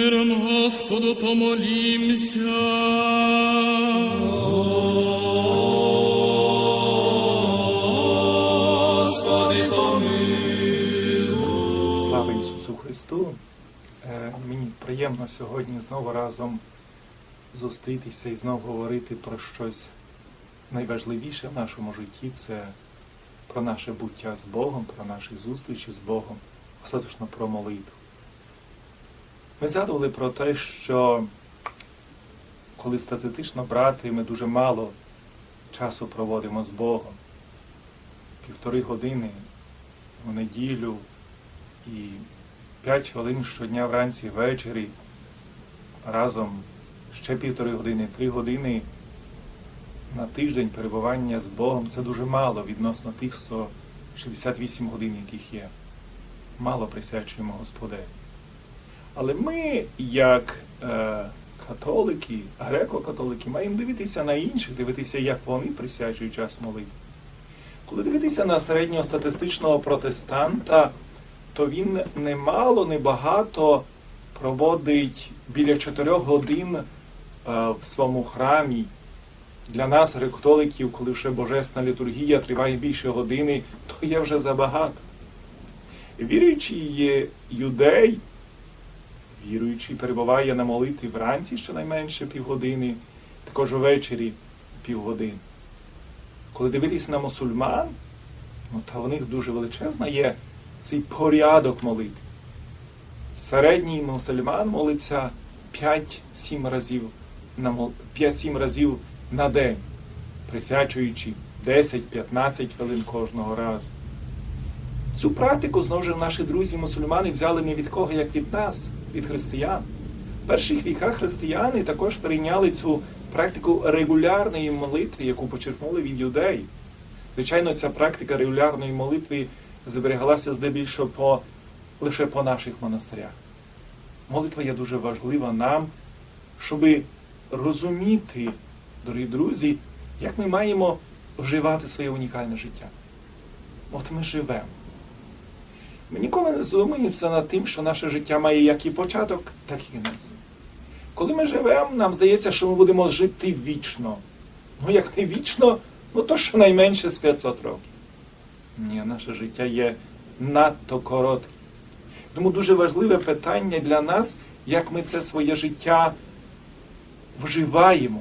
Миром Господу помолимся. Господи, помилуй. Слава Ісусу Христу! Е, Мені приємно сьогодні знову разом зустрітися і знову говорити про щось найважливіше в нашому житті це про наше буття з Богом, про наші зустрічі з Богом, остаточно про молитву. Ми згадували про те, що коли статистично брати, ми дуже мало часу проводимо з Богом. Півтори години у неділю і 5 хвилин щодня вранці ввечері разом ще півтори години, три години на тиждень перебування з Богом це дуже мало відносно тих 168 годин, яких є. Мало присвячуємо Господеві. Але ми, як е, католики, греко-католики, маємо дивитися на інших, дивитися, як вони присвячують час молитви. Коли дивитися на середньостатистичного протестанта, то він немало, небагато проводить біля 4 годин е, в своєму храмі. Для нас, греко-католиків, коли вже божественна літургія триває більше години, то є вже забагато. Віруючий є юдей, віруючий перебуває на молитві вранці щонайменше півгодини, також ввечері півгодини. Коли дивитися на мусульман, ну, то в них дуже величезна є цей порядок молитви. Середній мусульман молиться 5-7 разів на мол- 5-7 разів на день, присвячуючи 10-15 хвилин кожного разу. Цю практику знову ж наші друзі мусульмани взяли не від кого, як від нас, від християн. В перших віках християни також прийняли цю практику регулярної молитви, яку почерпнули від юдеїв. Звичайно, ця практика регулярної молитви зберігалася здебільшого по, лише по наших монастирях. Молитва є дуже важлива нам, щоб розуміти, дорогі друзі, як ми маємо вживати своє унікальне життя. От ми живемо. Ми ніколи не задумуємося над тим, що наше життя має як і початок, так і кінець. Коли ми живемо, нам здається, що ми будемо жити вічно. Ну, як не вічно, ну то щонайменше з 500 років. Ні, наше життя є надто коротке. Тому дуже важливе питання для нас, як ми це своє життя вживаємо,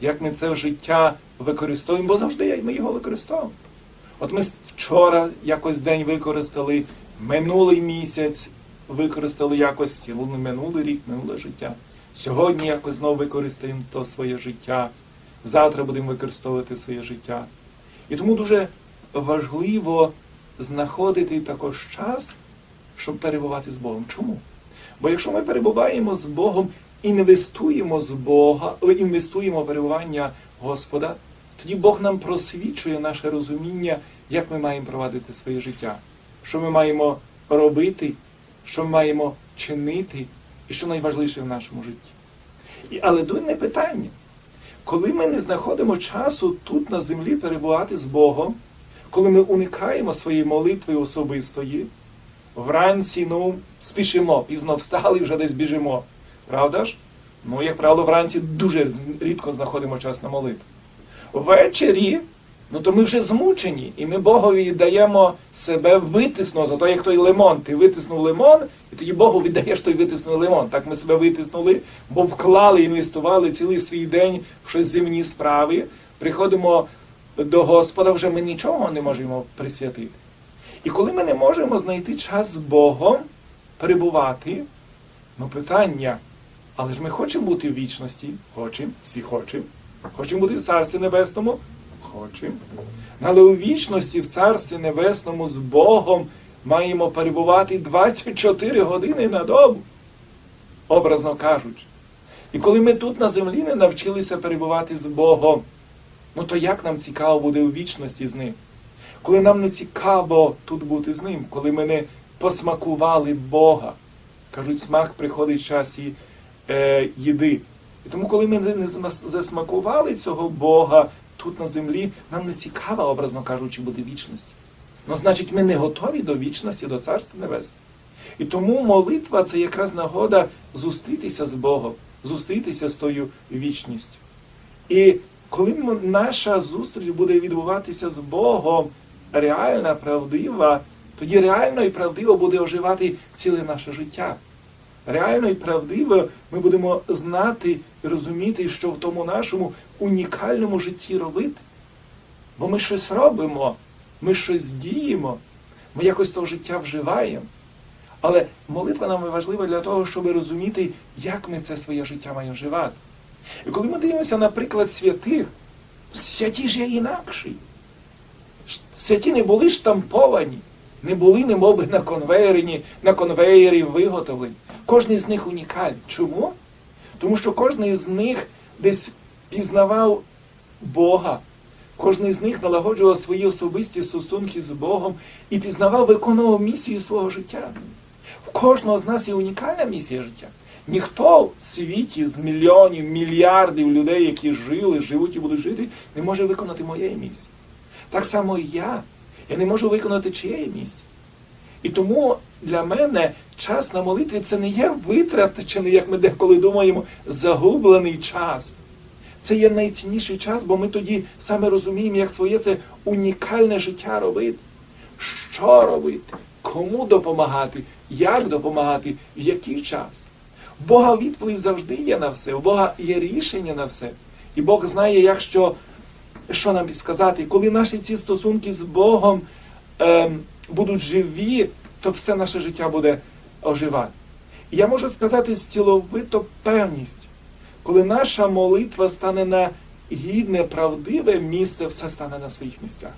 як ми це життя використовуємо, бо завжди ми його використовуємо. От ми вчора якось день використали, минулий місяць використали якось цілу минулий рік, минуле життя. Сьогодні якось знову використаємо то своє життя, завтра будемо використовувати своє життя. І тому дуже важливо знаходити також час, щоб перебувати з Богом. Чому? Бо якщо ми перебуваємо з Богом, інвестуємо з Бога, інвестуємо в перебування Господа, тоді Бог нам просвічує наше розуміння, як ми маємо провадити своє життя, що ми маємо робити, що ми маємо чинити, і що найважливіше в нашому житті. І, але дурне питання. Коли ми не знаходимо часу тут на землі перебувати з Богом, коли ми уникаємо своєї молитви особистої, вранці ну, спішимо, пізно встали, вже десь біжимо. Правда ж? Ну, як правило, вранці дуже рідко знаходимо час на молитву. Ввечері, ну то ми вже змучені, і ми Богові даємо себе витиснути, то як той лимон. Ти витиснув лимон, і тоді Богу віддаєш той витиснутий лимон. Так ми себе витиснули, бо вклали, інвестували цілий свій день в щось земні справи. Приходимо до Господа, вже ми нічого не можемо присвятити. І коли ми не можемо знайти час з Богом, перебувати, ну питання, але ж ми хочемо бути в вічності, хочемо, всі хочемо. Хочемо бути в Царстві Небесному? Хочемо. Але у вічності в Царстві Небесному з Богом маємо перебувати 24 години на добу, образно кажучи. І коли ми тут на землі не навчилися перебувати з Богом, ну то як нам цікаво буде у вічності з Ним? Коли нам не цікаво тут бути з Ним, коли ми не посмакували Бога. Кажуть, смак приходить в часі е, їди. І тому, коли ми не засмакували цього Бога тут на землі, нам не цікаво, образно кажучи, буде вічності. Ну, значить, ми не готові до вічності, до Царства Небесного. І тому молитва це якраз нагода зустрітися з Богом, зустрітися з тою вічністю. І коли наша зустріч буде відбуватися з Богом, реальна, правдива, тоді реально і правдиво буде оживати ціле наше життя. Реально і правдиво ми будемо знати і розуміти, що в тому нашому унікальному житті робити. Бо ми щось робимо, ми щось діємо, ми якось то життя вживаємо. Але молитва нам важлива для того, щоб розуміти, як ми це своє життя маємо вживати. І коли ми дивимося на приклад святих, святі ж є інакші. Святі не були штамповані, не були немоби на конвейері, на конвеєрі виготовлені. Кожний з них унікальний. Чому? Тому що кожен з них десь пізнавав Бога. Кожен з них налагоджував свої особисті стосунки з Богом і пізнавав, виконував місію свого життя. В кожного з нас є унікальна місія життя. Ніхто в світі з мільйонів, мільярдів людей, які жили, живуть і будуть жити, не може виконати моєї місії. Так само і я. Я не можу виконати чиєї місії. І тому для мене час на молитві це не є витрачений, як ми деколи думаємо, загублений час. Це є найцінніший час, бо ми тоді саме розуміємо, як своє це унікальне життя робити. Що робити? Кому допомагати, як допомагати, в який час. Бога відповідь завжди є на все, у Бога є рішення на все. І Бог знає, як що, що нам підсказати. Коли наші ці стосунки з Богом ем, будуть живі, то все наше життя буде оживати. І я можу сказати з ціловито певністю, коли наша молитва стане на гідне, правдиве місце, все стане на своїх місцях.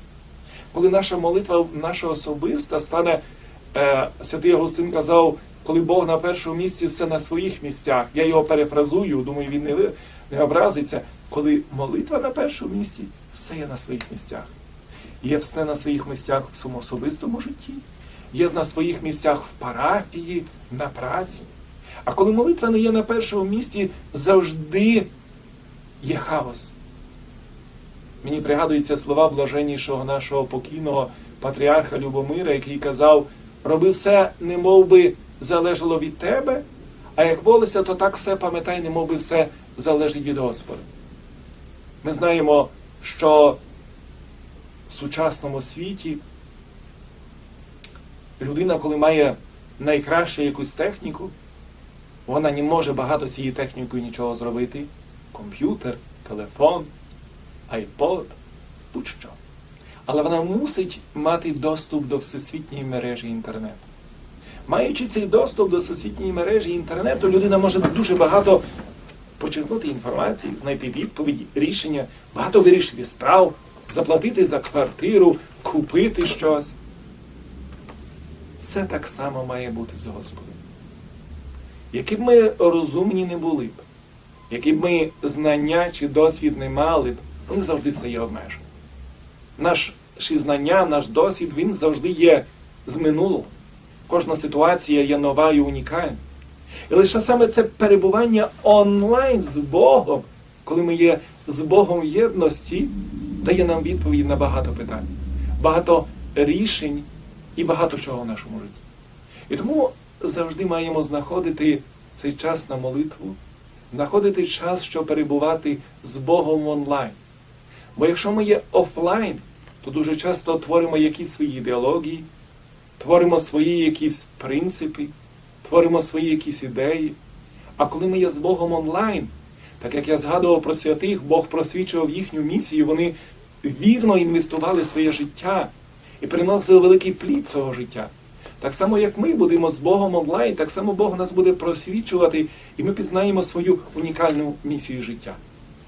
Коли наша молитва, наша особиста стане, е, святий Августин казав, коли Бог на першому місці, все на своїх місцях. Я його перефразую, думаю, він не, не образиться. Коли молитва на першому місці, все є на своїх місцях. Є все на своїх місцях в своєму особистому житті, є на своїх місцях в парафії, на праці. А коли молитва не є на першому місці, завжди є хаос. Мені пригадуються слова блаженнішого нашого покійного патріарха Любомира, який казав: роби все, не би залежало від тебе, а як волися, то так все пам'ятай, не би все залежить від Господа. Ми знаємо, що в сучасному світі людина, коли має найкращу якусь техніку, вона не може багато цією технікою нічого зробити. Комп'ютер, телефон, айпод, будь-що. Але вона мусить мати доступ до всесвітньої мережі інтернету. Маючи цей доступ до всесвітньої мережі інтернету, людина може дуже багато почерпнути інформації, знайти відповіді, рішення, багато вирішити справ, заплатити за квартиру, купити щось. Це так само має бути з Господом. Які б ми розумні не були б, які б ми знання чи досвід не мали б, вони завжди все є обмежені. Наші знання, наш досвід, він завжди є з минулого. Кожна ситуація є нова і унікальна. І лише саме це перебування онлайн з Богом, коли ми є з Богом в єдності, дає нам відповідь на багато питань, багато рішень і багато чого в нашому житті. І тому завжди маємо знаходити цей час на молитву, знаходити час, щоб перебувати з Богом онлайн. Бо якщо ми є офлайн, то дуже часто творимо якісь свої ідеології, творимо свої якісь принципи, творимо свої якісь ідеї. А коли ми є з Богом онлайн, так як я згадував про святих, Бог просвічував їхню місію, вони вірно інвестували своє життя і приносили великий плід цього життя. Так само, як ми будемо з Богом онлайн, так само Бог нас буде просвічувати, і ми пізнаємо свою унікальну місію життя.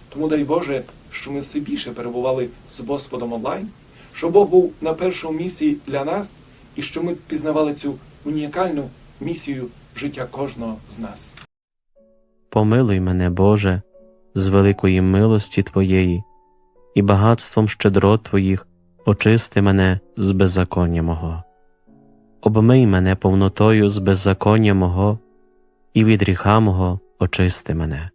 Тому дай Боже, що ми все більше перебували з Господом онлайн, що Бог був на першому місці для нас, і що ми пізнавали цю унікальну місію життя кожного з нас. Помилуй мене, Боже, з великої милості Твоєї, і багатством щедрот Твоїх очисти мене з беззаконня мого. Обмий мене повнотою з беззаконня мого, і від гріха мого очисти мене.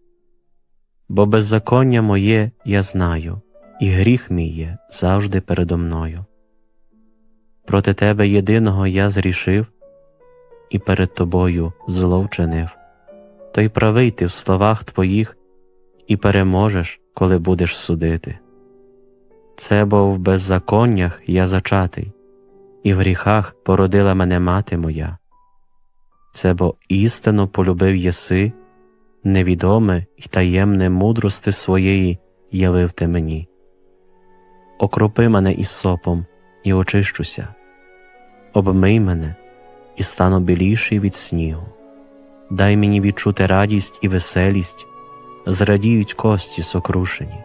Бо беззаконня моє я знаю, і гріх мій є завжди передо мною. Проти Тебе єдиного я зрішив, і перед тобою зло вчинив. То й правий ти в словах твоїх, і переможеш, коли будеш судити. Це бо в беззаконнях я зачатий, і в гріхах породила мене мати моя. Це бо істину полюбив єси, невідоме й таємне мудрости своєї явив ти мені. Окропи мене із сопом і очищуся, обмий мене і стану біліший від снігу. Дай мені відчути радість і веселість, зрадіють кості сокрушені.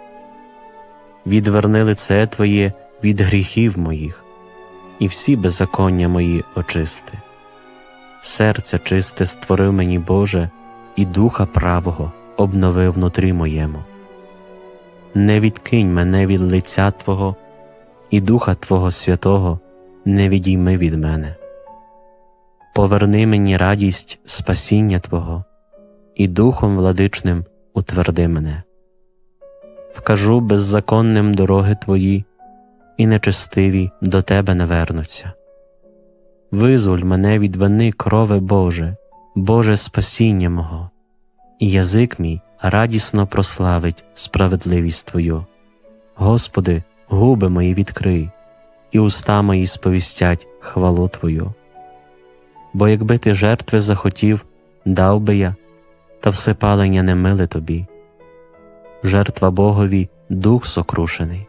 Відверни лице Твоє від гріхів моїх, і всі беззаконня мої очисти. Серце чисте створив мені Боже, і духа правого обновив внутрі моєму. Не відкинь мене від лиця Твого, і Духа Твого Святого не відійми від мене. Поверни мені радість спасіння Твого, і Духом владичним утверди мене. Вкажу беззаконним дороги Твої, і нечестиві до Тебе не вернуться. Визволь мене від вини крови Боже, Боже спасіння мого, і язик мій радісно прославить справедливість Твою. Господи, губи мої відкрий, і уста мої сповістять хвалу Твою. Бо якби ти жертви захотів, дав би я, та всепалення не миле тобі. Жертва Богові дух сокрушений,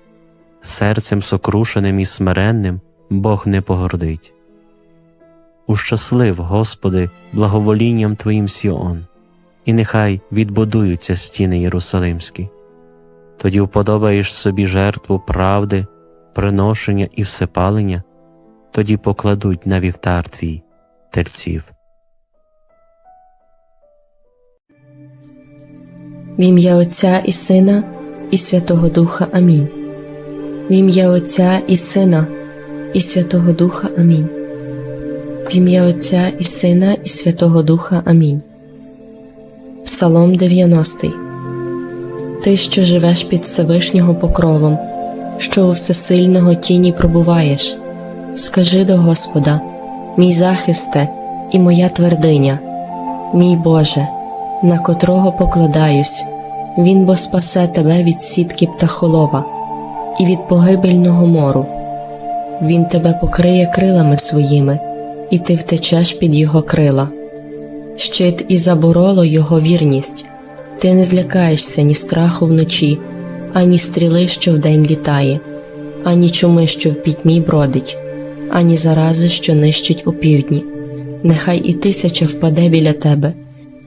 серцем сокрушеним і смиренним Бог не погордить. Ущаслив, Господи, благоволінням Твоїм Сіон, і нехай відбудуються стіни Єрусалимські. Тоді вподобаєш собі жертву правди, приношення і всепалення, тоді покладуть на вівтар твій терців. В ім'я Отця і Сина, і Святого Духа Амінь. В ім'я Отця і Сина, і Святого Духа Амінь. В ім'я Отця і Сина, і Святого Духа Амінь. Псалом 90 Ти, що живеш під Всевишнього покровом, що у всесильного тіні пробуваєш, скажи до Господа, мій захисте і моя твердиня, мій Боже, на котрого покладаюсь, Він бо спасе тебе від сітки птахолова і від погибельного мору. Він тебе покриє крилами своїми, і ти втечеш під його крила. Щит і забороло його вірність, ти не злякаєшся ні страху вночі, ані стріли, що вдень літає, ані чуми, що в пітьмі бродить, ані зарази, що нищить у півдні. Нехай і тисяча впаде біля тебе,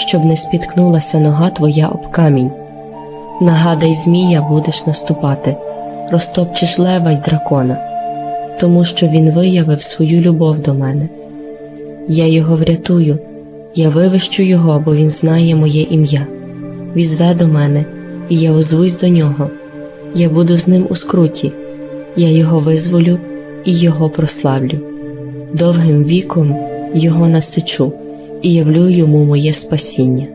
щоб не спіткнулася нога твоя об камінь. Нагадай, змія будеш наступати, розтопчеш лева й дракона, тому що він виявив свою любов до мене. Я його врятую, я вивищу його, бо він знає моє ім'я. Візве до мене, і я озвусь до нього. Я буду з ним у скруті, я його визволю і його прославлю. Довгим віком його насичу і явлю йому моє спасіння.